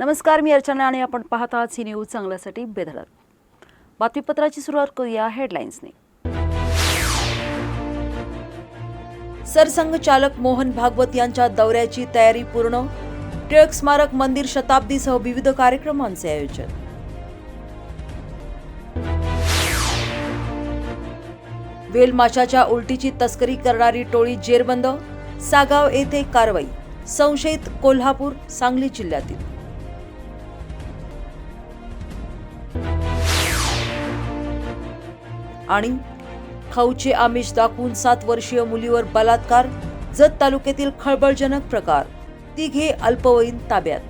नमस्कार मी अर्चना आणि आपण पाहत आहात सी न्यूज चांगल्यासाठी बेधडक. बातमीपत्राची सुरुवात करूया हेडलाईन्सने सरसंघ चालक मोहन भागवत यांच्या दौऱ्याची तयारी पूर्ण टिळक स्मारक मंदिर शताब्दीसह विविध कार्यक्रमांचे आयोजन. वेल माशाच्या उलटीची तस्करी करणारी टोळी जेरबंद सागाव येथे कारवाई संशयित कोल्हापूर सांगली जिल्ह्यातील. आणि खाऊचे आमिष दाखवून सात वर्षीय मुलीवर बलात्कार जत तालुक्यातील खळबळजनक प्रकार. तिघे अल्पवयीन ताब्यात.